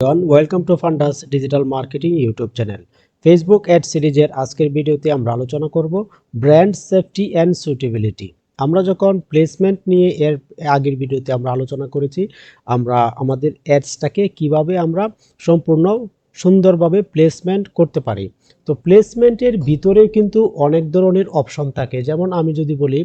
John welcome to Fundas digital marketing YouTube channel Facebook ad সিরিজের আজকের ভিডিওতে আমরা আলোচনা করব ব্র্যান্ড সেফটি অ্যান্ড সুটেবিলিটি আমরা যখন প্লেসমেন্ট নিয়ে এর আগের ভিডিওতে আমরা আলোচনা করেছি, আমরা আমাদের অ্যাডসটাকে কীভাবে আমরা সম্পূর্ণ সুন্দরভাবে প্লেসমেন্ট করতে পারি। তো প্লেসমেন্টের ভিতরে কিন্তু অনেক ধরনের অপশন থাকে। যেমন আমি যদি বলি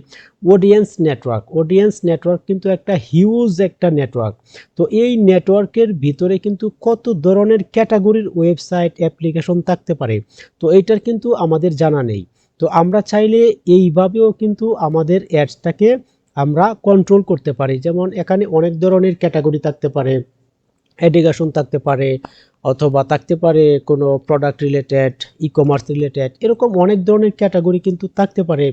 অডিয়েন্স নেটওয়ার্ক অডিয়েন্স নেটওয়ার্ক কিন্তু একটা হিউজ একটা নেটওয়ার্ক তো এই নেটওয়ার্কের ভিতরে কিন্তু কত ধরনের ক্যাটাগরির ওয়েবসাইট অ্যাপ্লিকেশন থাকতে পারে? তো এইটার কিন্তু আমাদের জানা নেই। তো আমরা চাইলে এইভাবেও কিন্তু আমাদের অ্যাডসটাকে আমরা কন্ট্রোল করতে পারি। যেমন এখানে অনেক ধরনের ক্যাটাগরি থাকতে পারে। এডুকেশন থাকতে পারে অথবা থাকতে পারে কোনো product related e commerce related এরকম অনেক ধরনের ক্যাটাগরি কিন্তু থাকতে পারে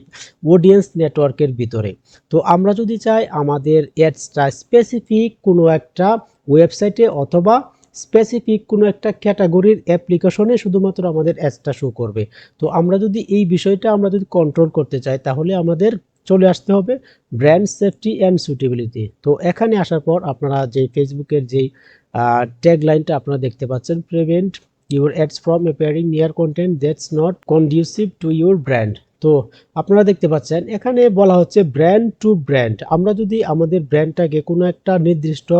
অডিয়েন্স নেটওয়ার্কের ভিতরে। তো আমরা যদি চাই আমাদের অ্যাডসটা স্পেসিফিক কোনো একটা ওয়েবসাইটে অথবা স্পেসিফিক কোনো একটা ক্যাটাগরির অ্যাপ্লিকেশনে শুধুমাত্র আমাদের অ্যাডসটা শো করবে। তো আমরা যদি এই বিষয়টা আমরা যদি কন্ট্রোল করতে চাই, তাহলে আমাদের চলে আসতে হবে ব্র্যান্ড সেফটি অ্যান্ড সুটেবিলিটি তো এখানে আসার পর আপনারা যে ফেসবুকের যেই ট্যাগ লাইনটা আপনারা দেখতে পাচ্ছেন prevent your ads from appearing near content that's not conducive to your brand তো আপনারা দেখতে পাচ্ছেন, এখানে বলা হচ্ছে ব্র্যান্ড টু ব্র্যান্ড আমরা যদি আমাদের ব্র্যান্ডটাকে কোনো একটা নির্দিষ্ট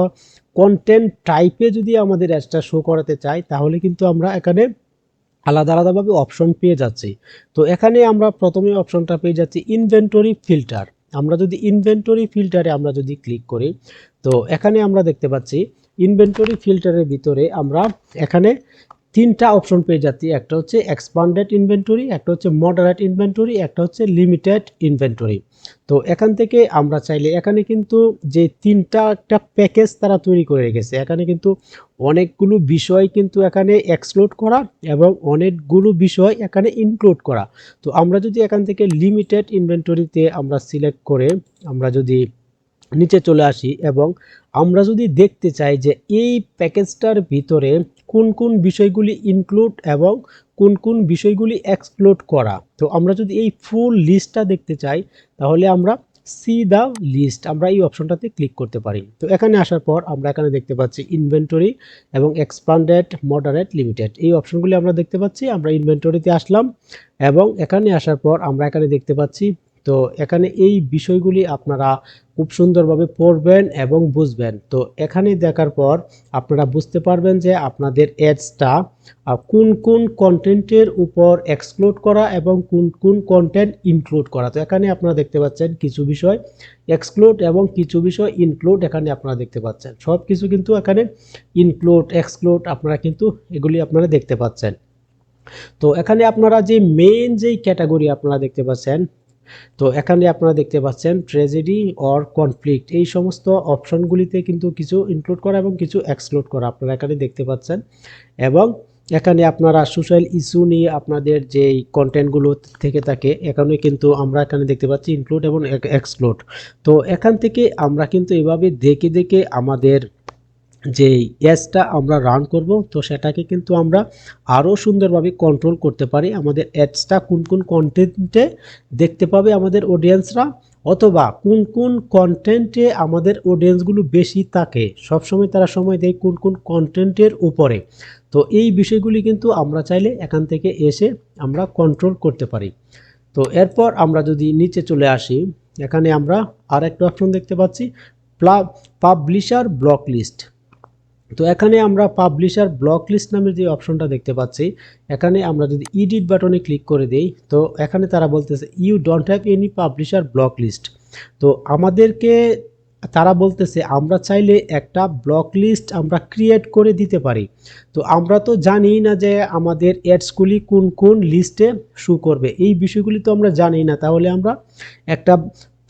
কন্টেন্ট টাইপে যদি আমাদের অ্যাডসটা শো করাতে চাই, তাহলে কিন্তু আমরা এখানে আলাদা আলাদাভাবে অপশন পেয়ে যাচ্ছি। তো এখানে আমরা প্রথমে অপশনটা পেয়ে যাচ্ছি ইনভেন্টরি ফিল্টার আমরা যদি ইনভেন্টরি ফিল্টারে আমরা যদি ক্লিক করি, তো এখানে আমরা দেখতে পাচ্ছি ইনভেন্টরি ফিল্টারের ভিতরে আমরা এখানে তিনটা অপশন পেয়ে যাচ্ছি। একটা হচ্ছে এক্সপান্ডেড ইনভেন্টরি একটা হচ্ছে মডারেট ইনভেন্টরি একটা হচ্ছে লিমিটেড ইনভেন্টরি তো এখান থেকে আমরা চাইলে, এখানে কিন্তু যে তিনটা একটা প্যাকেজ তারা তৈরি করে রেখেছে, এখানে কিন্তু অনেকগুলো বিষয় কিন্তু এখানে এক্সক্লুড করা এবং অনেকগুলো বিষয় এখানে ইনক্লুড করা। তো আমরা যদি এখান থেকে লিমিটেড ইনভেন্টরিতে আমরা সিলেক্ট করে আমরা যদি নিচে চলে আসি এবং আমরা যদি দেখতে চাই যে এই প্যাকেজটার ভিতরে কোন কোন বিষয়গুলি ইনক্লুড এবং কোন কোন বিষয়গুলি এক্সক্লুড করা। তো আমরা যদি এই ফুল লিস্টটা দেখতে চাই, তাহলে আমরা সি দ্য লিস্ট আমরা এই অপশনটাতে ক্লিক করতে পারি। তো এখানে আসার পর আমরা এখানে দেখতে পাচ্ছি ইনভেন্টরি এবং এক্সপান্ডেড মডারেট লিমিটেড এই অপশনগুলি আমরা দেখতে পাচ্ছি, আমরা ইনভেন্টরিতে আসলাম এবং এখানে আসার পর আমরা এখানে দেখতে পাচ্ছি তো এখানে এই বিষয়গুলি আপনারা খুব সুন্দরভাবে পড়বেন এবং বুঝবেন। তো এখানে দেখার পর আপনারা বুঝতে পারবেন যে আপনাদের অ্যাডসটা কোন কোন কন্টেন্টের উপর এক্সক্লুড করা এবং কোন কোন কন্টেন্ট ইনক্লুড করা। তো এখানে আপনারা দেখতে পাচ্ছেন কিছু বিষয় এক্সক্লুড এবং কিছু বিষয় ইনক্লুড এখানে আপনারা দেখতে পাচ্ছেন। সব কিছু কিন্তু এখানে ইনক্লুড এক্সক্লুড আপনারা কিন্তু এগুলি আপনারা দেখতে পাচ্ছেন। তো এখানে আপনারা যে মেইন যেই ক্যাটাগরি আপনারা দেখতে পাচ্ছেন তো এখানে আপনারা দেখতে পাচ্ছেন ট্রেজেডি অর কনফ্লিক্ট। এই সমস্ত অপশনগুলিতে কিন্তু কিছু ইনক্লুড করা এবং কিছু এক্সক্লুড করা আপনারা এখানে দেখতে পাচ্ছেন। এবং এখানে আপনারা সোশ্যাল ইস্যু নিয়ে আপনাদের যেই কন্টেন্টগুলো থেকে থাকে, এখানে কিন্তু আমরা এখানে দেখতে পাচ্ছি ইনক্লুড এবং এক্সক্লুড তো এখান থেকে আমরা কিন্তু এভাবে দেখে দেখে আমাদের যে অ্যাডসটা আমরা রান করব, তো সেটাকে কিন্তু আমরা আরও সুন্দরভাবে কন্ট্রোল করতে পারি। আমাদের অ্যাডসটা কোন কোন কন্টেন্টে দেখতে পাবে আমাদের অডিয়েন্সরা অথবা কোন কোন কন্টেন্টে আমাদের অডিয়েন্সগুলো বেশি থাকে। সবসময় তারা সময় দেয় কোন কোন কন্টেন্টের উপরে। তো এই বিষয়গুলি কিন্তু আমরা চাইলে এখান থেকে এসে আমরা কন্ট্রোল করতে পারি। তো এরপর আমরা যদি নিচে চলে আসি, এখানে আমরা আর একটা অপশন দেখতে পাচ্ছি পাবলিশার ব্লক লিস্ট তো এখানে আমরা পাবলিশার ব্লক লিস্ট নামের যে অপশনটা দেখতে পাচ্ছি, এখানে আমরা যদি ইডিট বাটনে ক্লিক করে দেই, তো এখানে তারা বলতেছে you don't have any publisher block list তো আমাদেরকে তারা বলতেছে, আমরা চাইলে একটা ব্লক লিস্ট আমরা ক্রিয়েট করে দিতে পারি। তো আমরা তো জানি না যে আমাদের অ্যাডসগুলি কোন কোন লিস্টে শু করবে। এই বিষয়গুলি তো আমরা জানি না। তাহলে আমরা একটা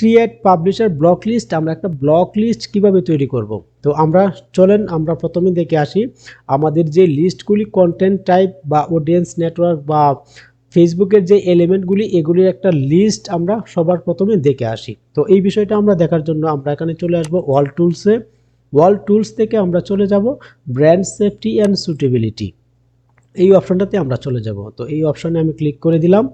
ক্রিয়েট পাবলিশার ব্লক লিস্ট আমরা একটা ব্লক লিস্ট কীভাবে তৈরি করব? তো আমরা চলেন, আমরা প্রথমে দেখে আসি আমাদের যে লিস্টগুলি কন্টেন্ট টাইপ বা অডিয়েন্স নেটওয়ার্ক বা ফেসবুকের যে এলিমেন্টগুলি এগুলির একটা লিস্ট আমরা সবার প্রথমে দেখে আসি। তো এই বিষয়টা আমরা দেখার জন্য আমরা এখানে চলে আসব ওয়াল টুলসে ওয়াল টুলস থেকে আমরা চলে যাব ব্র্যান্ড সেফটি অ্যান্ড সুটেবিলিটি এই অপশনটাতে আমরা চলে যাব। তো এই অপশনে আমি ক্লিক করে দিলাম।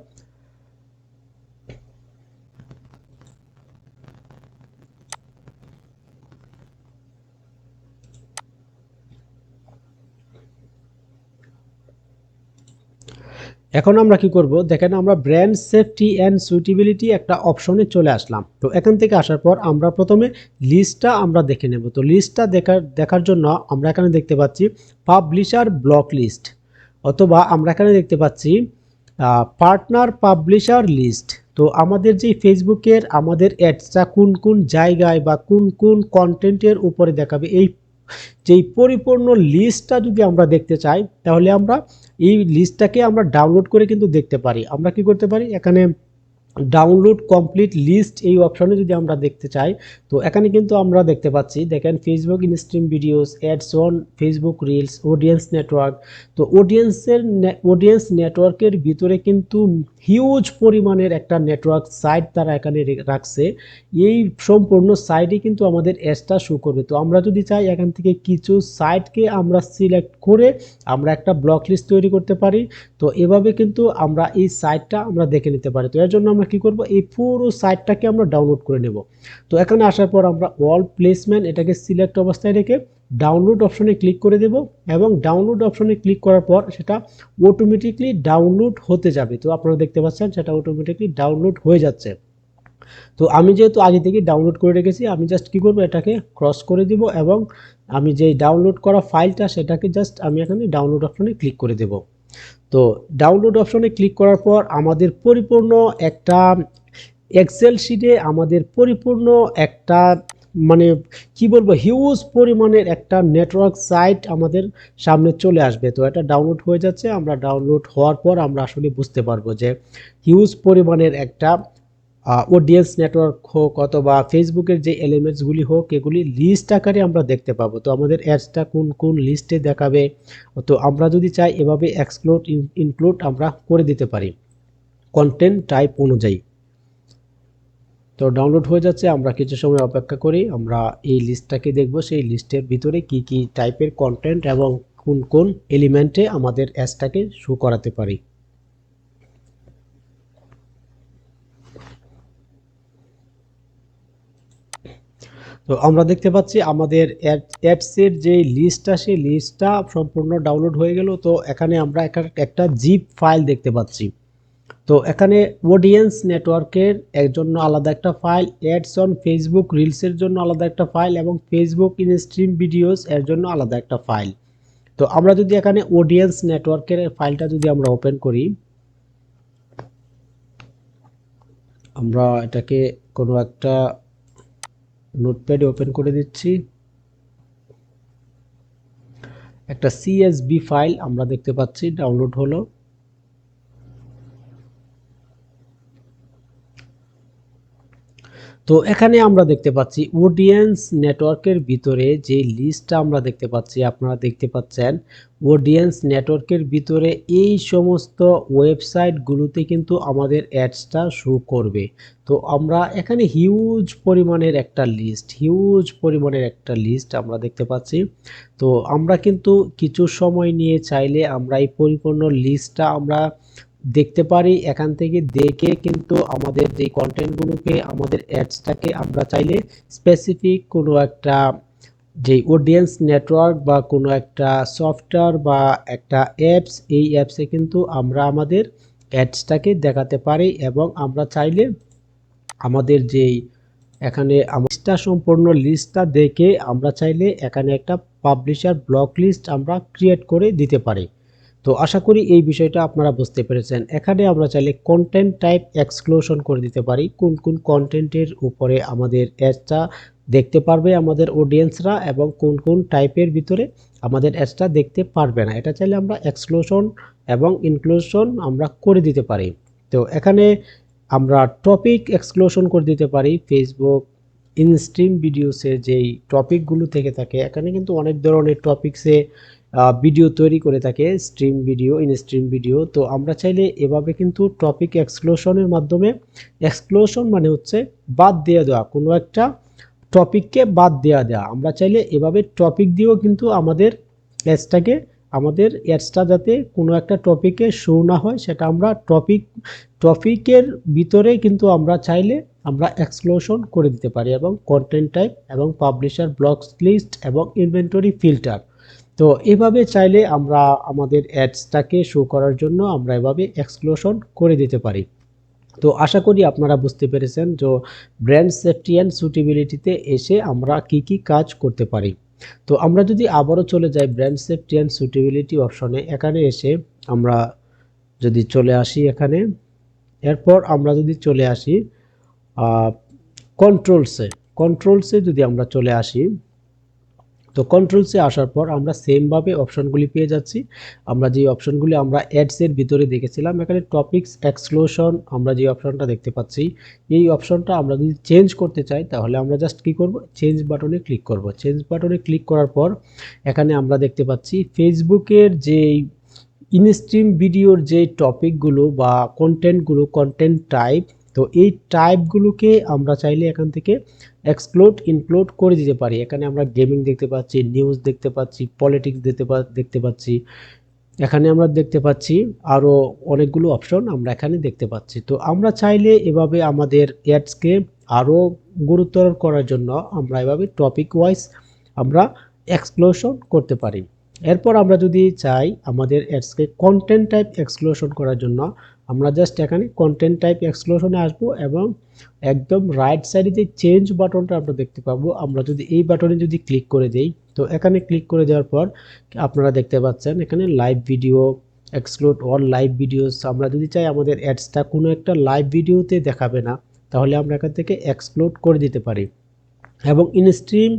এখন আমরা কি করব? দেখেন আমরা ব্র্যান্ড সেফটি অ্যান্ড সুইটেবিলিটি একটা অপশনে চলে আসলাম। তো এখান থেকে আসার পর আমরা প্রথমে লিস্টটা আমরা দেখে নেব। তো লিস্টটা দেখার দেখার জন্য আমরা এখানে দেখতে পাচ্ছি পাবলিশার ব্লক লিস্ট অথবা আমরা এখানে দেখতে পাচ্ছি পার্টনার পাবলিশার লিস্ট তো আমাদের যে ফেসবুকের আমাদের অ্যাডসটা কোন কোন জায়গায় বা কোন কোন কন্টেন্টের উপরে দেখাবে, এই যেই পরিপূর্ণ লিস্টটা যদি আমরা দেখতে চাই, তাহলে আমরা এই লিস্টটাকে আমরা ডাউনলোড করে কিন্তু দেখতে পারি। আমরা কি করতে পারি? এখানে ডাউনলোড কমপ্লিট লিস্ট এই অপশনে যদি আমরা দেখতে চাই, তো এখানে কিন্তু আমরা দেখতে পাচ্ছি, দেখেন Facebook instream videos ads on Facebook reels audience network তো অডিয়েন্সের অডিয়েন্স নেটওয়ার্কের ভিতরে কিন্তু হিউজ পরিমাণের একটা নেটওয়ার্ক সাইট তারা এখানে রাখছে। এই সম্পূর্ণ সাইটে কিন্তু আমাদের অ্যাডসটা শো করবে। তো আমরা যদি চাই এখান থেকে কিছু সাইটকে আমরা সিলেক্ট করে আমরা একটা ব্লক লিস্ট তৈরি করতে পারি, তো এভাবে কিন্তু আমরা এই সাইটটা আমরা দেখে নিতে পারি। তো এর জন্য আমরা কি করব? এই পুরো সাইটটাকে আমরা ডাউনলোড করে নেব। তো এখানে আসার পর আমরা অল প্লেসমেন্ট এটাকে সিলেক্ট অবস্থায় রেখে ডাউনলোড অপশনে ক্লিক করে দেব এবং ডাউনলোড অপশনে ক্লিক করার পর সেটা অটোমেটিকলি ডাউনলোড হতে যাবে। তো আপনারা দেখতে পাচ্ছেন সেটা অটোমেটিকলি ডাউনলোড হয়ে যাচ্ছে। তো আমি যেহেতু আগে থেকে ডাউনলোড করে রেখেছি, আমি জাস্ট কী করব? এটাকে ক্রস করে দিব এবং আমি যেই ডাউনলোড করা ফাইলটা সেটাকে জাস্ট আমি এখানে ডাউনলোড অপশনে ক্লিক করে দেব। তো ডাউনলোড অপশনে ক্লিক করার পর আমাদের পরিপূর্ণ একটা এক্সেল শিটে আমাদের পরিপূর্ণ একটা মানে কি বলব হিউজ পরিমাণের একটা নেটওয়ার্ক সাইট আমাদের সামনে চলে আসবে। তো এটা ডাউনলোড হয়ে যাচ্ছে, আমরা ডাউনলোড হওয়ার পর আমরা আসলে বুঝতে পারব যে হিউজ পরিমাণের একটা অডিয়েন্স নেটওয়ার্ক হোক অথবা ফেসবুকের যে এলিমেন্টসগুলি হোক, এগুলি লিস্ট আকারে আমরা দেখতে পাবো। তো আমাদের অ্যাডসটা কোন কোন লিস্টে দেখাবে? তো আমরা যদি চাই এভাবে এক্সক্লুড ইনক্লুড আমরা করে দিতে পারি। কন্টেন্ট টাইপ অনুযায়ী। তো ডাউনলোড হয়ে যাচ্ছে, আমরা কিছু সময় অপেক্ষা করি, আমরা এই লিস্টটাকে দেখব, সেই লিস্টের ভিতরে কি কি টাইপের কন্টেন্ট এবং কোন কোন এলিমেন্টে আমাদের অ্যাডসটাকে শো করাতে পারি। তো আমরা দেখতে পাচ্ছি আমাদের অ্যাডসের যে লিস্টটা সেই লিস্টটা সম্পূর্ণ ডাউনলোড হয়ে গেল। তো এখানে আমরা একটা জিপ ফাইল দেখতে পাচ্ছি। তো এখানে অডিয়েন্স নেটওয়ার্কের এর জন্য আলাদা একটা ফাইল অ্যাডস অন ফেসবুক রিলসের জন্য আলাদা একটা ফাইল এবং ফেসবুক ইন স্ট্রিম ভিডিওস এর জন্য আলাদা একটা ফাইল তো আমরা যদি এখানে অডিয়েন্স নেটওয়ার্কের ফাইলটা যদি আমরা ওপেন করি, আমরা এটাকে কোনো একটা নোটপ্যাডে ওপেন করে দিচ্ছি। একটা সিএসবি ফাইল আমরা দেখতে পাচ্ছি ডাউনলোড হলো। তো এখানে আমরা দেখতে পাচ্ছি অডিয়েন্স নেটওয়ার্কের ভিতরে যে লিস্টটা আমরা দেখতে পাচ্ছি, আপনারা দেখতে পাচ্ছেন অডিয়েন্স নেটওয়ার্কের ভিতরে এই সমস্ত ওয়েবসাইটগুলোতে কিন্তু আমাদের অ্যাডসটা শো করবে। তো আমরা এখানে হিউজ পরিমাণের একটা লিস্ট হিউজ পরিমাণের একটা লিস্ট আমরা দেখতে পাচ্ছি। তো আমরা কিন্তু কিছু সময় নিয়ে চাইলে আমরা এই পরিপূর্ণ লিস্টটা আমরা দেখতে পারি, এখান থেকে দেখে কিন্তু আমাদের যে কন্টেন্টগুলোকে আমাদের অ্যাডসটাকে আমরা চাইলে স্পেসিফিক কোনো একটা যে অডিয়েন্স নেটওয়ার্ক বা কোনো একটা সফটওয়্যার বা একটা অ্যাপস এই অ্যাপসে কিন্তু আমরা আমাদের অ্যাডসটাকে দেখাতে পারি এবং আমরা চাইলে আমাদের যেই এখানে লিস্টটা সম্পূর্ণ লিস্টটা দেখে আমরা চাইলে এখানে একটা পাবলিশার ব্লক লিস্ট আমরা ক্রিয়েট করে দিতে পারি। তো আশা করি এই বিষয়টা আপনারা বুঝতে পেরেছেন। এখানে আমরা চাইলে কন্টেন্ট টাইপ এক্সক্লুশন করে দিতে পারি। কোন কোন কন্টেন্টের উপরে আমাদের অ্যাডসটা দেখতে পারবে আমাদের অডিয়েন্সরা এবং কোন কোন টাইপের ভিতরে আমাদের অ্যাডসটা দেখতে পারবে না। এটা চাইলে আমরা এক্সক্লুশন এবং ইনক্লুশন আমরা করে দিতে পারি। তো এখানে আমরা টপিক এক্সক্লুশন করে দিতে পারি। ফেসবুক ইনস্ট্রিম ভিডিওসে যেই টপিকগুলো থেকে থাকে, এখানে কিন্তু অনেক ধরনের টপিক্সে ভিডিও তৈরি করে থাকে stream video in stream video তো আমরা চাইলে এভাবে কিন্তু টপিক এক্সক্লোশনের মাধ্যমে এক্সক্লোশন মানে হচ্ছে বাদ দিয়ে দেওয়া, কোনো একটা টপিককে বাদ দেওয়া দেওয়া আমরা চাইলে এভাবে টপিক দিয়েও কিন্তু আমাদের অ্যাডসটাকে আমাদের অ্যাডসটা যাতে কোনো একটা টপিকে শো না হয়, সেটা আমরা টপিক টপিকের ভিতরে কিন্তু আমরা চাইলে আমরা এক্সক্লোশন করে দিতে পারি। এবং কন্টেন্ট টাইপ এবং পাবলিশার ব্লকস লিস্ট এবং ইনভেন্টরি ফিল্টার তো এভাবে চাইলে আমরা আমাদের অ্যাডসটাকে শো করার জন্য আমরা এভাবে এক্সক্লুশন করে দিতে পারি। তো আশা করি আপনারা বুঝতে পেরেছেন যে ব্র্যান্ড সেফটি অ্যান্ড সুটেবিলিটিতে এসে আমরা কি কি কাজ করতে পারি। তো আমরা যদি আবারও চলে যাই ব্র্যান্ড সেফটি অ্যান্ড সুটেবিলিটি অপশনে এখানে এসে আমরা যদি চলে আসি এখানে, এরপর আমরা যদি চলে আসি কন্ট্রোলসে কন্ট্রোলসে যদি আমরা চলে আসি তো কন্ট্রোলসে আসার পর আমরা সেমভাবে অপশনগুলি পেয়ে যাচ্ছি। আমরা যে অপশনগুলি আমরা অ্যাডসের ভিতরে দেখেছিলাম, এখানে টপিকস এক্সক্লুশন আমরা যে অপশনটা দেখতে পাচ্ছি। এই অপশনটা আমরা যদি চেঞ্জ করতে চাই, তাহলে আমরা জাস্ট কী করব? চেঞ্জ বাটনে ক্লিক করব। চেঞ্জ বাটনে ক্লিক করার পর এখানে আমরা দেখতে পাচ্ছি ফেসবুকের যেই ইনস্ট্রিম ভিডিওর যে টপিকগুলো বা কন্টেন্টগুলো কন্টেন্ট টাইপ তো এই টাইপগুলোকে আমরা চাইলে এখান থেকে এক্সক্লোড ইনক্লুড করে দিতে পারি। এখানে আমরা গেমিং দেখতে পাচ্ছি নিউজ দেখতে পাচ্ছি পলিটিক্স দেখতে দেখতে পাচ্ছি। এখানে আমরা দেখতে পাচ্ছি আরও অনেকগুলো অপশন আমরা এখানে দেখতে পাচ্ছি। তো আমরা চাইলে এভাবে আমাদের অ্যাডসকে আরও গুরুতর করার জন্য আমরা এভাবে টপিক ওয়াইজ আমরা এক্সপ্লোশন করতে পারি। এরপর আমরা যদি চাই আমাদের অ্যাডসকে কন্টেন্ট টাইপ এক্সপ্লোশন করার জন্য আমরা জাস্ট এখানে কন্টেন্ট টাইপ এক্সপ্লোশনে আসব এবং একদম রাইট সাইডে যে চেঞ্জ বাটনটা আমরা দেখতে পাবো, আমরা যদি এই বাটনে যদি ক্লিক করে দেই, তো এখানে ক্লিক করে দেওয়ার পর আপনারা দেখতে পাচ্ছেন এখানে live video exclude all live videos আমরা যদি চাই আমাদের অ্যাডসটা কোনো একটা লাইভ ভিডিওতে দেখাবে না, তাহলে আমরা এখান থেকে এক্সক্লুড করে দিতে পারি। এবং ইনস্ট্রিম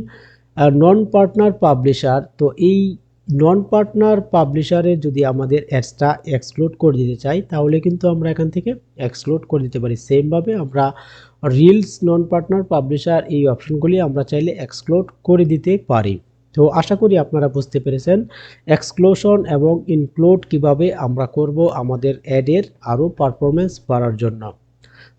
নন পার্টনার পাবলিশার তো এই নন পার্টনার পাবলিশারে যদি আমাদের অ্যাডসটা এক্সক্লুড করে দিতে চাই, তাহলে কিন্তু আমরা এখান থেকে এক্সক্লুড করে দিতে পারি। সেমভাবে আমরা রিলস নন পার্টনার পাবলিশার এই অপশনগুলি আমরা চাইলে এক্সক্লুড করে দিতে পারি। তো আশা করি আপনারা বুঝতে পেরেছেন। এক্সক্লোশন এবং ইনক্লুড কীভাবে আমরা করব আমাদের অ্যাডের আরও পারফরমেন্স বাড়ার জন্য।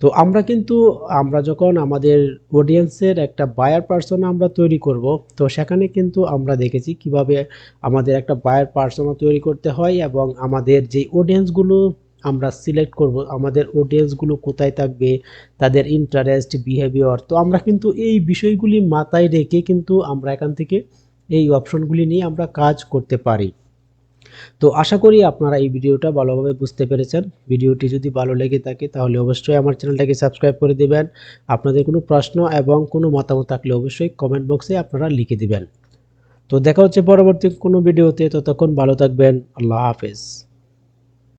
তো আমরা কিন্তু, আমরা যখন আমাদের অডিয়েন্সের একটা বায়ার পার্সোনা আমরা তৈরি করব, তো সেখানে কিন্তু আমরা দেখেছি কীভাবে আমাদের একটা বায়ার পার্সোনা তৈরি করতে হয় এবং আমাদের যে অডিয়েন্সগুলো আমরা সিলেক্ট করব, আমাদের অডিয়েন্সগুলো কোথায় থাকবে, তাদের ইন্টারেস্ট বিহেভিয়ার তো আমরা কিন্তু এই বিষয়গুলি মাথায় রেখে কিন্তু আমরা এখান থেকে এই অপশনগুলি নিয়ে আমরা কাজ করতে পারি। তো আশা করি আপনারা এই ভিডিওটা ভালোভাবে বুঝতে পেরেছেন। ভিডিওটি যদি ভালো লেগে থাকে তাহলে অবশ্যই আমার চ্যানেলটাকে সাবস্ক্রাইব করে দিবেন। আপনাদের কোনো প্রশ্ন এবং কোনো মতামত থাকলে অবশ্যই কমেন্ট বক্সে আপনারা লিখে দিবেন। তো দেখা হচ্ছে পরবর্তী কোনো ভিডিওতে। ততক্ষণ ভালো থাকবেন। আল্লাহ হাফেজ।